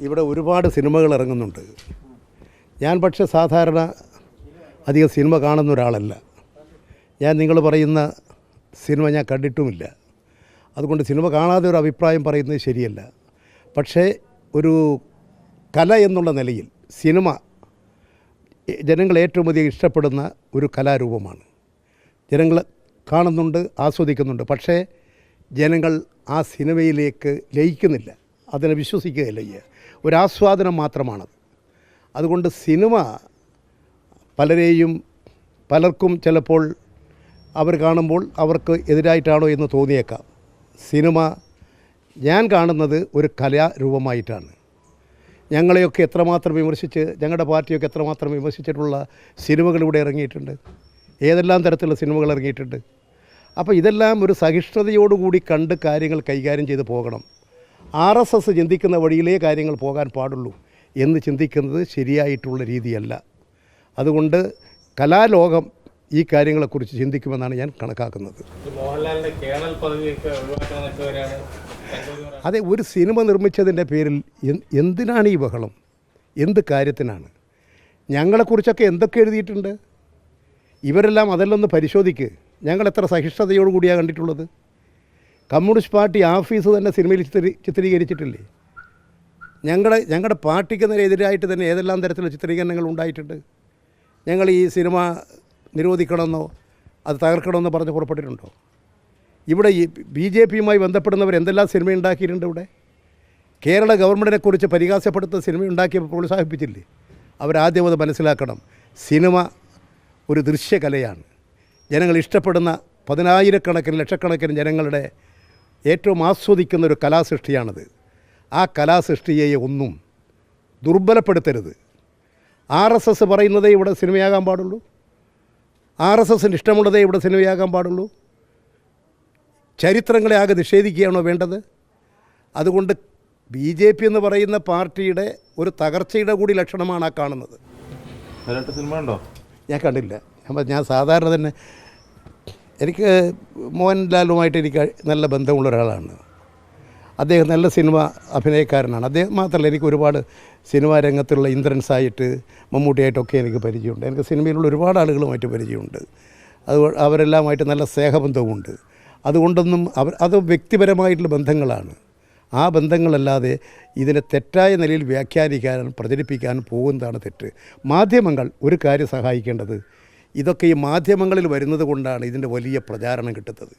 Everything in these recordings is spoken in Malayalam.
ഇവിടെ ഒരുപാട് സിനിമകൾ ഇറങ്ങുന്നുണ്ട്. ഞാൻ പക്ഷെ സാധാരണ അധികം സിനിമ കാണുന്ന ഒരാളല്ല. ഞാൻ നിങ്ങൾ പറയുന്ന സിനിമ ഞാൻ കണ്ടിട്ടുമില്ല. അതുകൊണ്ട് സിനിമ കാണാതെ ഒരു അഭിപ്രായം പറയുന്നത് ശരിയല്ല. പക്ഷേ ഒരു കല എന്നുള്ള നിലയിൽ സിനിമ ജനങ്ങൾ ഏറ്റവും അധികം ഇഷ്ടപ്പെടുന്ന ഒരു കലാരൂപമാണ്. ജനങ്ങൾ കാണുന്നുണ്ട് ആസ്വദിക്കുന്നുണ്ട്. പക്ഷേ ജനങ്ങൾ ആ സിനിമയിലേക്ക് ലയിക്കുന്നില്ല. അതിനെ വിശ്വസിക്കുകയില്ല ചെയ്യുക ഒരു ആസ്വാദനം മാത്രമാണത്. അതുകൊണ്ട് സിനിമ പലരെയും പലർക്കും ചിലപ്പോൾ അവർ കാണുമ്പോൾ അവർക്ക് എതിരായിട്ടാണോ എന്ന് തോന്നിയേക്കാം. സിനിമ ഞാൻ കാണുന്നത് ഒരു കലാരൂപമായിട്ടാണ്. ഞങ്ങളെയൊക്കെ എത്രമാത്രം വിമർശിച്ച് ഞങ്ങളുടെ പാർട്ടിയൊക്കെ എത്രമാത്രം വിമർശിച്ചിട്ടുള്ള സിനിമകൾ ഇവിടെ ഇറങ്ങിയിട്ടുണ്ട്. ഏതെല്ലാം തരത്തിലുള്ള സിനിമകൾ ഇറങ്ങിയിട്ടുണ്ട്. അപ്പോൾ ഇതെല്ലാം ഒരു സഹിഷ്ണുതയോടുകൂടി കണ്ട് കാര്യങ്ങൾ കൈകാര്യം ചെയ്ത് പോകണം. ആർ എസ് എസ് ചിന്തിക്കുന്ന വഴിയിലേ കാര്യങ്ങൾ പോകാൻ പാടുള്ളൂ എന്ന് ചിന്തിക്കുന്നത് ശരിയായിട്ടുള്ള രീതിയല്ല. അതുകൊണ്ട് കലാലോകം ഈ കാര്യങ്ങളെക്കുറിച്ച് ചിന്തിക്കുമെന്നാണ് ഞാൻ കണക്കാക്കുന്നത്. അതെ ഒരു സിനിമ നിർമ്മിച്ചതിന്റെ പേരിൽ എന്തിനാണ് ഈ ബഹളം? എന്ത് കാര്യത്തിനാണ്? ഞങ്ങളെക്കുറിച്ചൊക്കെ എന്തൊക്കെ എഴുതിയിട്ടുണ്ട്? ഇവരെല്ലാം അതെല്ലാം ഒന്ന് പരിശോധിക്ക്. ഞങ്ങൾ എത്ര സഹിഷ്ണുതയോടുകൂടിയാണ് കണ്ടിട്ടുള്ളത്? കമ്മ്യൂണിസ്റ്റ് പാർട്ടി ആഫീസ് തന്നെ സിനിമയിൽ ചിത്രീ ചിത്രീകരിച്ചിട്ടില്ലേ? ഞങ്ങളുടെ ഞങ്ങളുടെ പാർട്ടിക്ക് നേരെ എതിരായിട്ട് തന്നെ ഏതെല്ലാം തരത്തിലുള്ള ചിത്രീകരണങ്ങൾ ഉണ്ടായിട്ടുണ്ട്? ഞങ്ങൾ ഈ സിനിമ നിരോധിക്കണമെന്നോ അത് തകർക്കണമെന്നോ പറഞ്ഞ് പുറപ്പെട്ടിട്ടുണ്ടോ? ഇവിടെ ഈ ബി ജെ പിയുമായി ബന്ധപ്പെടുന്നവർ എന്തെല്ലാം സിനിമ ഉണ്ടാക്കിയിട്ടുണ്ട് ഇവിടെ? കേരള ഗവൺമെന്റിനെക്കുറിച്ച് പരിഹാസ്യപ്പെടുത്തുന്ന സിനിമ ഉണ്ടാക്കി പ്രോത്സാഹിപ്പിച്ചില്ലേ? അവരാദ്യം അത് മനസ്സിലാക്കണം. സിനിമ ഒരു ദൃശ്യകലയാണ്. ജനങ്ങൾ ഇഷ്ടപ്പെടുന്ന പതിനായിരക്കണക്കിന് ലക്ഷക്കണക്കിന് ജനങ്ങളുടെ ഏറ്റവും ആസ്വദിക്കുന്ന ഒരു കലാസൃഷ്ടിയാണത്. ആ കലാസൃഷ്ടിയെ ഒന്നും ദുർബലപ്പെടുത്തരുത്. ആർ എസ് എസ് പറയുന്നതേ ഇവിടെ സിനിമയാകാൻ പാടുള്ളൂ. ആർ എസ് എസിന് ഇഷ്ടമുള്ളതേ ഇവിടെ സിനിമയാകാൻ പാടുള്ളൂ. ചരിത്രങ്ങളെ ആകെ നിഷേധിക്കുകയാണോ വേണ്ടത്? അതുകൊണ്ട് ബി ജെ പി എന്ന് പറയുന്ന പാർട്ടിയുടെ ഒരു തകർച്ചയുടെ കൂടി ലക്ഷണമാണ് ആ കാണുന്നത്. സിനിമ ഉണ്ടോ ഞാൻ കണ്ടില്ല. ഞാൻ സാധാരണ തന്നെ എനിക്ക് മോഹൻലാലുമായിട്ട് എനിക്ക് നല്ല ബന്ധമുള്ള ഒരാളാണ്. അദ്ദേഹം നല്ല സിനിമ അഭിനയക്കാരനാണ്. അദ്ദേഹം മാത്രമല്ല എനിക്ക് ഒരുപാട് സിനിമാ രംഗത്തുള്ള ഇന്ദ്രൻസായിട്ട് മമ്മൂട്ടിയായിട്ടൊക്കെ എനിക്ക് പരിചയമുണ്ട്. എനിക്ക് സിനിമയിലുള്ള ഒരുപാട് ആളുകളുമായിട്ട് പരിചയമുണ്ട്. അത് അവരെല്ലാമായിട്ട് നല്ല സ്നേഹബന്ധവുമുണ്ട്. അതുകൊണ്ടൊന്നും അവർ അത് വ്യക്തിപരമായിട്ടുള്ള ബന്ധങ്ങളാണ്. ആ ബന്ധങ്ങളല്ലാതെ ഇതിനെ തെറ്റായ നിലയിൽ വ്യാഖ്യാനിക്കാനും പ്രചരിപ്പിക്കാനും പോകുന്നതാണ് തെറ്റ്. മാധ്യമങ്ങൾ ഒരു കാര്യം സഹായിക്കേണ്ടത് ഇതൊക്കെ ഈ മാധ്യമങ്ങളിൽ വരുന്നത് കൊണ്ടാണ് ഇതിന്റെ വലിയ പ്രചാരണം കിട്ടുന്നത്.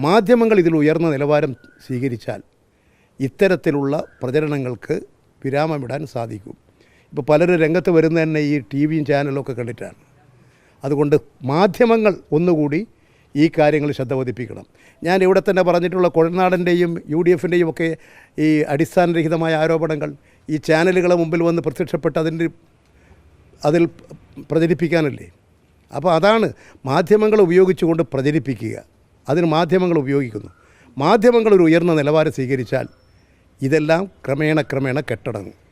മാധ്യമങ്ങൾ ഇതിൽ ഉയർന്ന നിലവാരം സ്വീകരിച്ചാൽ ഇത്തരത്തിലുള്ള പ്രചരണങ്ങൾക്ക് വിരാമമിടാൻ സാധിക്കും. ഇപ്പോൾ പലരും രംഗത്ത് വരുന്ന തന്നെ ഈ ടി വിയും ചാനലും ഒക്കെ കണ്ടിട്ടാണ്. അതുകൊണ്ട് മാധ്യമങ്ങൾ ഒന്നുകൂടി ഈ കാര്യങ്ങൾ ശ്രദ്ധ പതിപ്പിക്കണം. ഞാൻ ഇവിടെ തന്നെ പറഞ്ഞിട്ടുള്ള കുഴനാടന്റെയും യു ഡി എഫിന്റെയും ഒക്കെ ഈ അടിസ്ഥാനരഹിതമായ ആരോപണങ്ങൾ ഈ ചാനലുകളെ മുമ്പിൽ വന്ന് പ്രത്യക്ഷപ്പെട്ട് അതിന്റെ അതിൽ പ്രചരിപ്പിക്കാനല്ലേ? അപ്പോൾ അതാണ് മാധ്യമങ്ങൾ ഉപയോഗിച്ചുകൊണ്ട് പ്രചരിപ്പിക്കുക. അതിന് മാധ്യമങ്ങൾ ഉപയോഗിക്കുന്നു. മാധ്യമങ്ങൾ ഒരു ഉയർന്ന നിലവാരം സ്വീകരിച്ചാൽ ഇതെല്ലാം ക്രമേണ ക്രമേണ കെട്ടടങ്ങും.